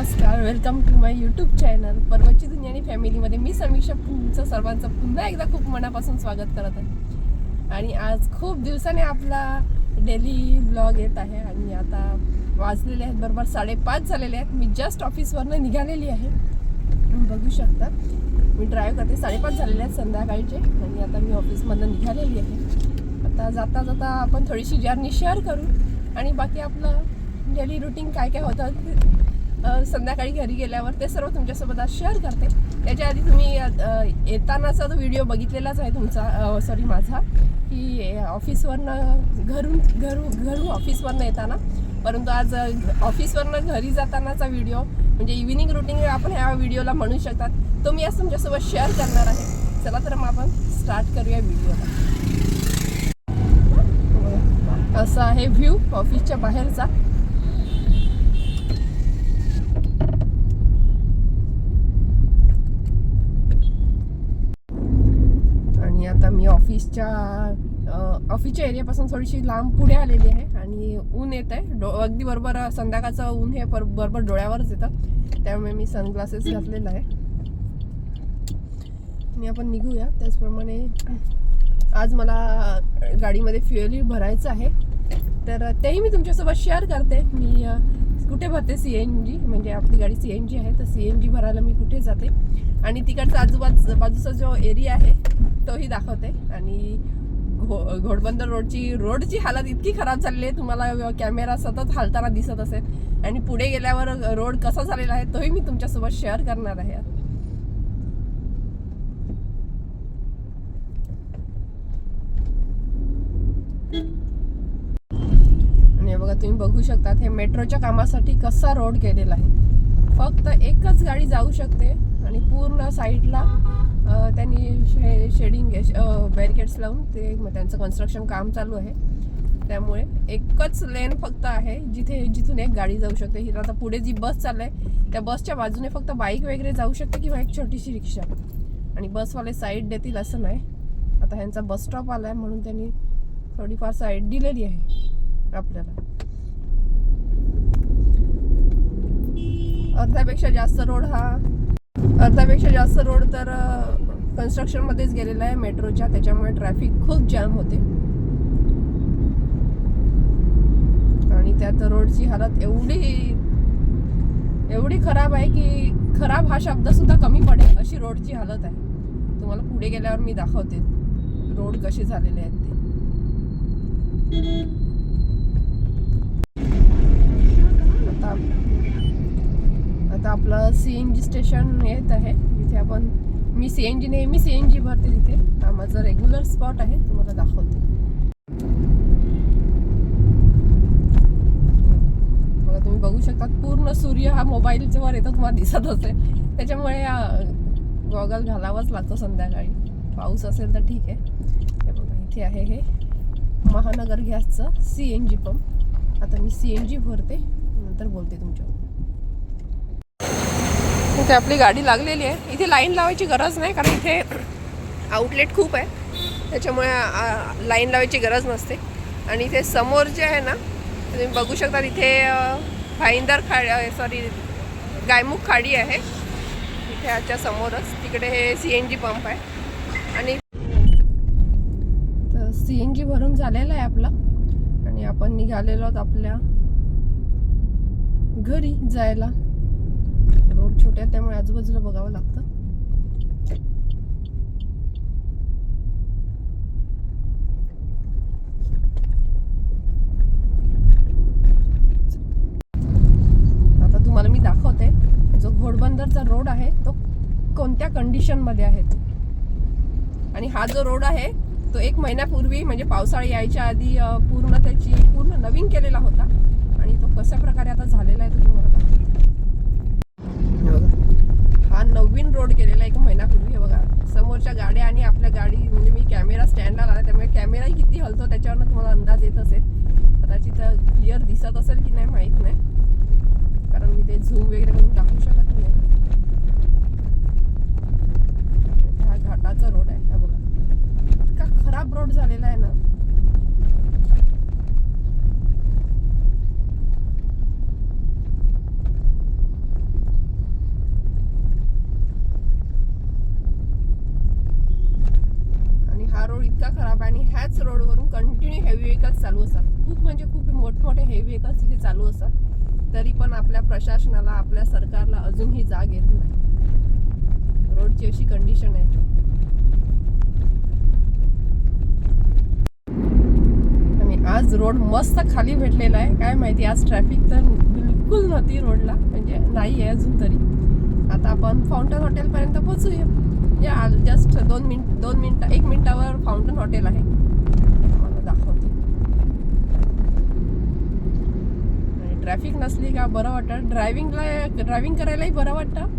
नमस्कार welcome to my YouTube channel परवाची दुनिया आणि फॅमिलीमध्ये मी समीक्षा तुमचं सर्वांचं पुन्हा एकदा खूप मनापासून स्वागत करत आहे. आणि आज खूप दिवसाने आपला डेली ब्लॉग येत आहे आणि आता वाजलेले आहेत बरोबर साडेपाच झालेले आहेत. मी जस्ट ऑफिसवरनं निघालेली आहे. बघू शकता मी ड्राईव्ह करते साडेपाच झालेले आहेत संध्याकाळचे आणि आता मी ऑफिसमधनं निघालेली आहे. आता जाता जाता आपण थोडीशी जर्नी शेअर करू आणि बाकी आपलं डेली रुटीन काय काय होतं ते, संध्याकाळी घरी गेल्यावर ते सर्व तुमच्यासोबत आज शेअर करते. त्याच्या आधी तुम्ही येतानाचा तो व्हिडिओ बघितलेलाच आहे तुमचा सॉरी माझा की ऑफिसवरनं घरून घरू घरून ऑफिसवरनं येताना. परंतु आज ऑफिसवरनं घरी जातानाचा व्हिडिओ म्हणजे इव्हिनिंग रुटीन आपण ह्या व्हिडिओला म्हणू शकतात. तो मी आज तुमच्यासोबत शेअर करणार आहे. चला तर मग आपण स्टार्ट करूया व्हिडिओला असा आहे व्ह्यू ऑफिसच्या बाहेरचा आणि आता मी ऑफिसच्या ऑफिसच्या एरियापासून थोडीशी लांब पुढे आलेली आहे आणि ऊन येत आहे. डो अगदी बरोबर संध्याकाळचं ऊन हे पर बरोबर डोळ्यावरच येतं. त्यामुळे मी सनग्लासेस घातलेला आहे. आणि आपण निघूया. त्याचप्रमाणे आज मला गाडीमध्ये फ्युएल भरायचं आहे. तर तेही मी तुमच्यासोबत शेअर करते. मी कुठे भरते? सी एन जी म्हणजे आपली गाडी सी एन जी आहे. तर सी एन जी भरायला मी कुठे जाते? आणि तिकडचा आजूबाजू बाजूचा जो एरिया आहे तोही दाखवते. आणि घो घोडबंदर रोडची रोडची हालत इतकी खराब झालेली आहे तुम्हाला कॅमेरा सतत हालताना दिसत असेल. आणि पुढे गेल्यावर रोड कसा झालेला आहे तोही मी तुमच्यासोबत शेअर करणार आहे. आणि बघा तुम्ही बघू शकतात हे मेट्रोच्या कामासाठी कसा रोड केलेला आहे. फक्त एकच गाडी जाऊ शकते आणि पूर्ण साईडला त्यांनी शे शेडिंग बॅरिकेड्स लावून ते मग त्यांचं कन्स्ट्रक्शन काम चालू आहे. त्यामुळे एकच लेन फक्त आहे जिथे जिथून एक गाडी जाऊ शकते. ही आता पुढे जी बस चालू आहे त्या बसच्या बाजूने फक्त बाईक वगैरे जाऊ शकते किंवा एक छोटीशी रिक्षा आणि बसवाले साईड देतील असं नाही. आता ह्यांचा बस स्टॉप आला आहे म्हणून त्यांनी थोडीफार साईड दिलेली आहे आपल्याला. अर्ध्यापेक्षा जास्त रोड हा अर्ध्यापेक्षा जास्त रोड तर कन्स्ट्रक्शनमध्येच गेलेला आहे मेट्रोच्या. त्याच्यामुळे ट्रॅफिक खूप जाम होते. आणि त्यात रोडची हालत एवढी एवढी खराब आहे की खराब हा शब्द सुद्धा कमी पडेल अशी रोडची हालत आहे. तुम्हाला पुढे गेल्यावर मी दाखवते. रोड कसे झालेले आहेत ते आता आता आपलं सी एन जी स्टेशन येत आहे. तिथे आपण मी सी एन जी नेहमी सी एन जी भरते तिथे. हा माझा रेग्युलर स्पॉट आहे तुम्हाला दाखवते. बघा तुम्ही बघू शकता पूर्ण सूर्य हा मोबाईलच्या वर येतो तुम्हाला दिसत असेल. त्याच्यामुळे गॉगल घालावाच लागतो संध्याकाळी. पाऊस असेल तर ठीक आहे. हे बघा इथे आहे हे. महानगर गॅसचं सी एन जी पंप आता मी सी एन जी भरते नंतर बोलते तुमच्यावर. इथे आपली गाडी लागलेली आहे. इथे लाईन लावायची गरज नाही कारण इथे आउटलेट खूप आहे. त्याच्यामुळे लाईन लावायची गरज नसते. आणि इथे समोर जे आहे ना तुम्ही बघू शकता इथे भाईंदर खाडी सॉरी गायमुख खाडी आहे. इथे आजच्या समोरच. तिकडे हे सी एन जी पंप आहे. आणि तर सी एन जी भरून झालेला आहे आपला. आणि आपण निघालेलो आहोत आपल्या घरी जायला. रोड छोटे आहेत त्यामुळे आजूबाजूला बघावं लागतं. आता तुम्हाला मी दाखवते जो घोडबंदरचा रोड आहे तो कोणत्या कंडिशनमध्ये आहे आणि हा जो रोड आहे तो एक महिन्यापूर्वी म्हणजे पावसाळा यायच्या आधी पूर्ण त्याची पूर्ण नवीन केलेला होता. आणि तो कशा प्रकारे आता झालेला आहे तो तुम्हाला हा नवीन रोड केलेला एक महिन्यापूर्वी हे बघा. समोरच्या गाड्या आणि आपल्या गाडी म्हणजे मी कॅमेरा स्टँडला लावला त्यामुळे कॅमेराही किती हलतो त्याच्यावरनं तुम्हाला अंदाज येत असेल. कदाचित क्लिअर दिसत असेल की नाही माहीत नाही. कारण मी ते झूम वगैरे करून टाकू शकतो नाही हा घाटाचा रोड आहे हा बघा इतका खराब रोड झालेला आहे ना इतका खराब रोडवरून कंटिन्यू हेवी व्हेकल्स चालू असतात. खूप म्हणजे खूप मोठमोठे हेवी व्हेकल्स तिथे चालू असतात. तरी पण आपल्या प्रशासनाला आपल्या सरकारला अजूनही जाग येत नाही. रोडची अशी कंडिशन आहे. आणि आज रोड मस्त खाली भेटलेला आहे. काय माहिती आज ट्रॅफिक तर बिलकुल नव्हती रोडला म्हणजे नाही आहे अजून तरी. आता आपण फाउंटन हॉटेलपर्यंत पोहोचूया. या जस्ट दोन मिनिट दोन मिनटं एक मिनटावर फाउंटन हॉटेल आहे. दाखवते. आणि ट्रॅफिक नसली का बरं वाटतं? ड्रायव्हिंगला ड्रायव्हिंग करायलाही बरं वाटतं.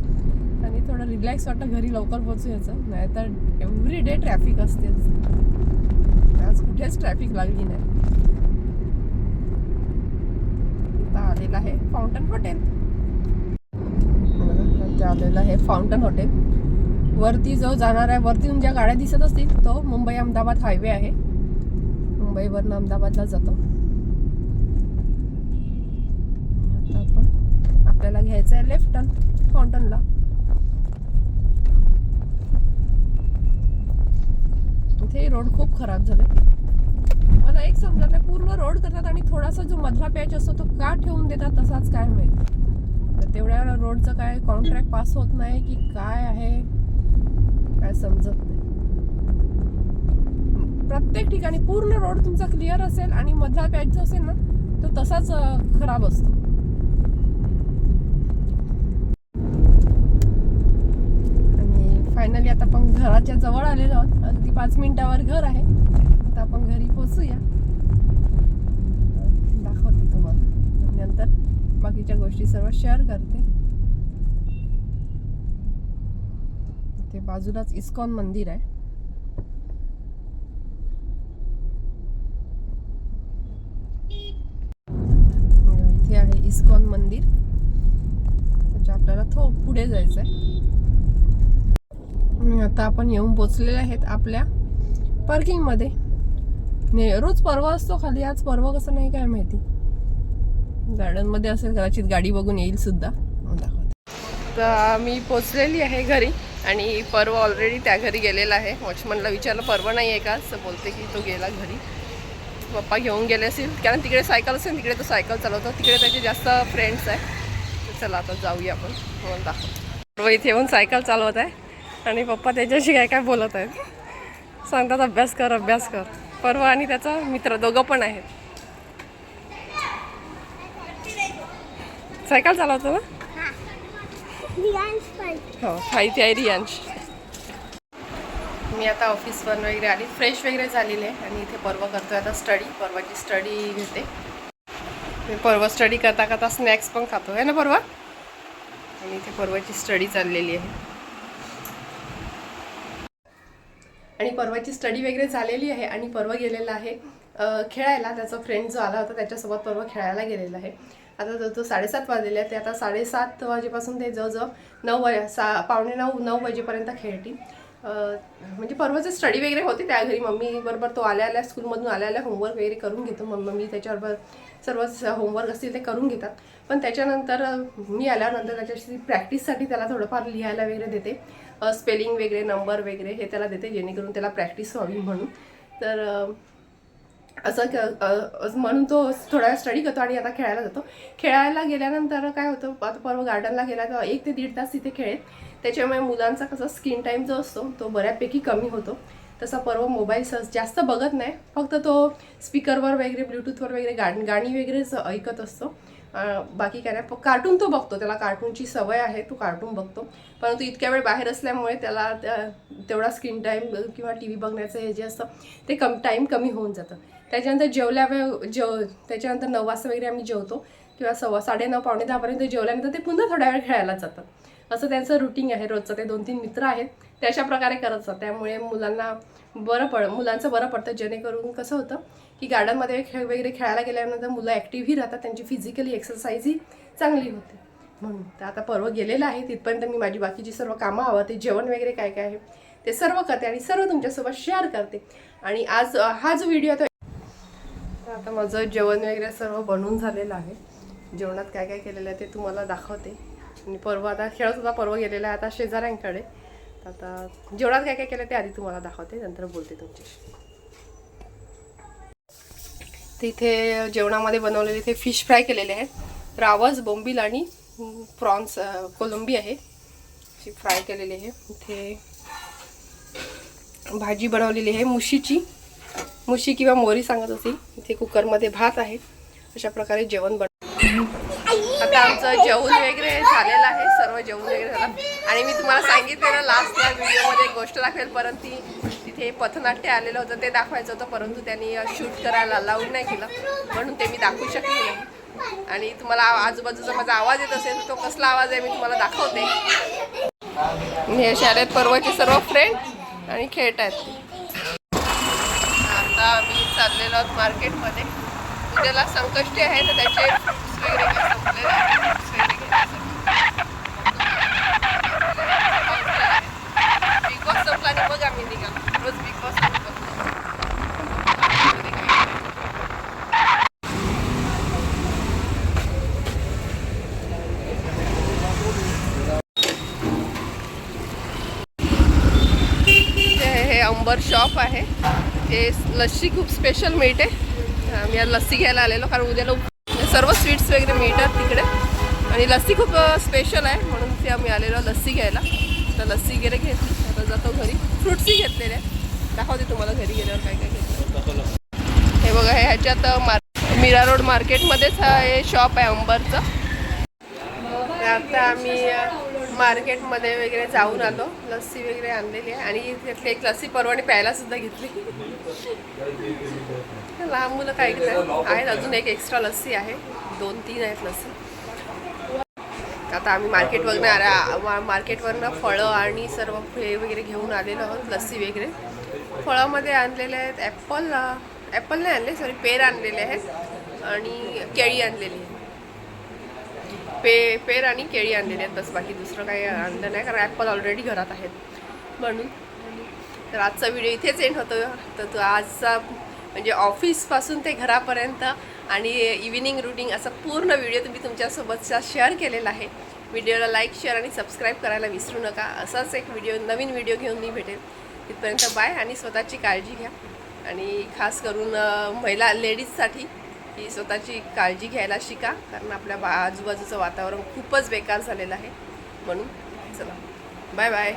आणि थोडं रिलॅक्स वाटतं घरी लवकर पोहोचूयाचं. नाहीतर एव्हरी डे ट्रॅफिक असतेच. आज कुठेच ट्रॅफिक लागली नाही. आता आलेलं आहे फाउंटन हॉटेल आलेलं आहे फाउंटन हॉटेल वरती जो जाणार आहे वरती ज्या गाड्या दिसत असतील तो मुंबई अहमदाबाद हायवे आहे. मुंबईवरनं अहमदाबादला जातो. आता आपण आपल्याला घ्यायचं आहे लेफ्ट टर्न फाउंटनला इथे रोड खूप खराब झाले. मला एक समजत नाही पूर्ण रोड करतात आणि थोडासा जो मधला पॅच असतो तो का ठेवून देतात तसाच काय माहिती. तर तेवढ्या रोडचं काय कॉन्ट्रॅक्ट पास होत नाही की काय आहे काय समजत नाही. प्रत्येक ठिकाणी पूर्ण रोड तुमचा क्लिअर असेल आणि मधला पॅच जो असेल ना तो तसाच खराब असतो. आणि फायनली आता आपण घराच्या जवळ आलेलो आहोत. अगदी पाच मिनिटावर घर आहे. आता आपण घरी पोचूया दाखवते तुम्हाला. नंतर बाकीच्या गोष्टी सर्व शेअर करते. ते बाजूलाच इस्कॉन मंदिर आहे इथे आहे इस्कॉन मंदिर. त्याच्या आपल्याला थो पुढे जायचं आहे आता आपण येऊन पोचलेले आहेत आपल्या पार्किंगमध्ये ने रोज परवा असतो खाली आज परवा कसं नाही काय माहिती. गार्डनमध्ये असेल कदाचित गाडी बघून येईल सुद्धा. हो, तर मी पोचलेली आहे घरी आणि परवा ऑलरेडी त्या घरी गेलेला आहे. वॉचमनला विचारलं परवा नाही आहे का? असं बोलते की तो गेला घरी. पप्पा घेऊन गेले असेल कारण तिकडे सायकल असेल तिकडे तो सायकल चालवतो तिकडे त्याचे जास्त फ्रेंड्स आहे. तर चला आता जाऊया आपण. म्हणून दाखवतो पर्व इथे येऊन सायकल चालवत आहे. आणि पप्पा त्याच्याशी काय काय बोलत आहेत? सांगतात अभ्यास कर अभ्यास कर. पर्व आणि त्याचा मित्र दोघं पण आहेत. सायकल चालवतो ना? हो माहिती आहे रियांश. मी आता ऑफिसवरून वगैरे आली. फ्रेश वगैरे झालेली आहे आणि इथे पर्व करतोय आता स्टडी पर्वाची स्टडी घेते. मी पर्व स्टडी करता करता स्नॅक्स पण खातो आहे ना पर्वा? आणि इथे पर्वाची स्टडी चाललेली आहे. आणि पर्वाची स्टडी वगैरे झालेली आहे आणि पर्व गेलेला आहे खेळायला. त्याचा फ्रेंड जो आला होता त्याच्यासोबत पर्व खेळायला गेलेला आहे. आता जो तो साडेसात वाजलेले आहे ते आता साडेसात वाजेपासून ते जवळजवळ नऊ वाजे सा पावणे नऊ नऊ वाजेपर्यंत खेळतील. म्हणजे परवाचे स्टडी वगैरे होते त्या घरी मम्मी बरोबर तो आल्या आल्या स्कूलमधून आल्या आल्या होमवर्क वगैरे करून घेतो. मग मम्मी त्याच्याबरोबर सर्व होमवर्क असतील ते करून घेतात. पण त्याच्यानंतर मी आल्यानंतर त्याच्याशी प्रॅक्टिससाठी त्याला थोडंफार लिहायला वगैरे देते. स्पेलिंग वगैरे नंबर वगैरे हे त्याला देते जेणेकरून त्याला प्रॅक्टिस व्हावी म्हणून. तर असं म्हणून तो थोडा स्टडी करतो आणि आता खेळायला जातो. खेळायला गेल्यानंतर काय होतं आता परवा गार्डनला गेला तर एक ते दीड तास तिथे खेळेल. त्याच्यामुळे मुलांचा कसा स्क्रीन टाईम जो असतो तो बऱ्यापैकी कमी होतो. तसा पर्व मोबाईल सहज जास्त बघत नाही. फक्त तो स्पीकरवर वगैरे ब्लूटूथवर वगैरे गाणी गाणी वगैरेच ऐकत असतो. बाकी काय नाही. कार्टून तो बघतो. त्याला कार्टूनची सवय आहे तो कार्टून बघतो. परंतु इतक्या वेळ बाहेर असल्यामुळे त्याला त्या- तेवढा स्क्रीन टाईम किंवा टी व्ही बघण्याचं हे जे असतं ते कम टाईम कमी होऊन जातं. त्याच्यानंतर जेवल्या वेळ जेव त्याच्यानंतर नऊ वाजता वगैरे आम्ही जेवतो. किंवा सव्वा साडेनऊ पावणे दहापर्यंत जेवल्यानंतर ते पुन्हा थोड्या वेळ खेळायला जातात. असं त्यांचं रुटीन आहे रोजचं. ते दोन तीन मित्र आहेत ते अशा प्रकारे करत असतात. त्यामुळे मुलांना बरं पड मुलांचं बरं पडतं. जेणेकरून कसं होतं की गार्डनमध्ये खेळ वगैरे खेळायला गेल्यानंतर मुलं ॲक्टिव्हही राहतात. त्यांची फिजिकली एक्सरसाइजही चांगली होते. म्हणून तर आता पर्व गेलेलं आहे. तिथपर्यंत मी माझी बाकीची सर्व कामं हवं ते जेवण वगैरे काय काय आहे ते सर्व करते आणि सर्व तुमच्यासोबत शेअर करते. आणि आज हा जो व्हिडिओ तो तर आता माझं जेवण वगैरे सर्व बनवून झालेलं आहे. जेवणात काय काय केलेलं आहे ते तुम्हाला दाखवते. आणि परवा आता खेळसुद्धा परवा गेलेला आहे आता शेजाऱ्यांकडे. तर आता जेवणात काय काय केलं ते आधी तुम्हाला दाखवते नंतर बोलते तुमच्याशी. तिथे जेवणामध्ये बनवलेले इथे फिश फ्राय केलेले आहेत. रावस बोंबील आणि प्रॉन्स कोलंबी आहे. अशी फ्राय केलेली आहे. इथे भाजी बनवलेली आहे मुशीची. मुशी किंवा मोरी सांगत होती इथे कुकरमध्ये भात आहे. अशा प्रकारे जेवण बन आता आमचं जेवण वगैरे झालेलं आहे सर्व जेवण वगैरे झालं. आणि मी तुम्हाला सांगितले ना लास्टला व्हिडिओमध्ये एक गोष्ट दाखवेल परंतु तिथे पथनाट्य आलेलं होतं ते दाखवायचं होतं परंतु त्यांनी शूट करायला अलाउड नाही केलं. म्हणून ते मी दाखवू शकले नाही. आणि तुम्हाला आ- आजूबाजूचा माझा आवाज येत असेल तर तो कसला आवाज आहे मी तुम्हाला दाखवते. हे शाळेत परवाचे सर्व फ्रेंड आणि खेळत आहेत. आता आम्ही चाललेलो आहोत मार्केटमध्ये ज्याला संकष्टी आहे तर त्याचे fruits वगैरे संपलेले वगैरे घेण्यासाठी. बिग बॉस संपला मग आम्ही निघालो. रोज बिग बॉस ते हे अंबर शॉप आहे. हे लस्सी खूप स्पेशल मिळते आम्ही आज लस्सी घ्यायला आलेलो कारण उद्याला सर्व स्वीट्स वगैरे मिळतात तिकडे. आणि लस्सी खूप स्पेशल आहे म्हणून ते आम्ही आलेलो लस्सी घ्यायला. तर लस्सी वगैरे घेतली आता जातो घरी. फ्रुट्सही घेतलेले दाखवते तुम्हाला घरी गेल्यावर काय काय घेतलं. हे बघा हे ह्याच्यात मार मीरा रोड मार्केटमध्येच हे शॉप आहे अंबरचं. आता आम्ही मार्केटमध्ये वगैरे जाऊन आलो. लस्सी वगैरे आणलेली आहे. आणि तिथली एक लस्सी परवाने प्यायला सुद्धा घेतली. लहान मुलं काय घेतात? आहेत अजून एक एक्स्ट्रा लस्सी आहे. दोन तीन आहेत लस्सी. आता आम्ही मार्केटवरनं आल्या मा- मार्केटवरनं फळं आणि सर्व फळे वगैरे घेऊन आलेलो आहोत लस्सी वगैरे. फळामध्ये आणलेले आहेत ॲपल ॲपल नाही आणले सॉरी पेर आणलेले आहेत आणि केळी आणलेली आहे. पे पेर आणि केळी आणलेली आहेत बस बाकी दुसरं काही आणलं नाही कारण ॲपल ऑलरेडी घरात आहेत म्हणून. तर आजचा व्हिडिओ इथेच एंड होतो तर तो आजचा म्हणजे ऑफिसपासून ते घरापर्यंत आणि इव्हिनिंग रुटीन असा पूर्ण व्हिडिओ तुम्ही तुमच्यासोबतचा शेअर केलेला आहे. व्हिडिओला लाईक शेअर आणि सबस्क्राईब करायला विसरू नका. असाच एक व्हिडिओ नवीन व्हिडिओ घेऊन मी भेटेल तिथपर्यंत बाय आणि स्वतःची काळजी घ्या. आणि खास करून महिला लेडीजसाठी की स्वतःची काळजी घ्यायला शिका. कारण आपल्या बा आजूबाजूचं वातावरण खूपच बेकार झालेलं आहे. म्हणून चला. Bye bye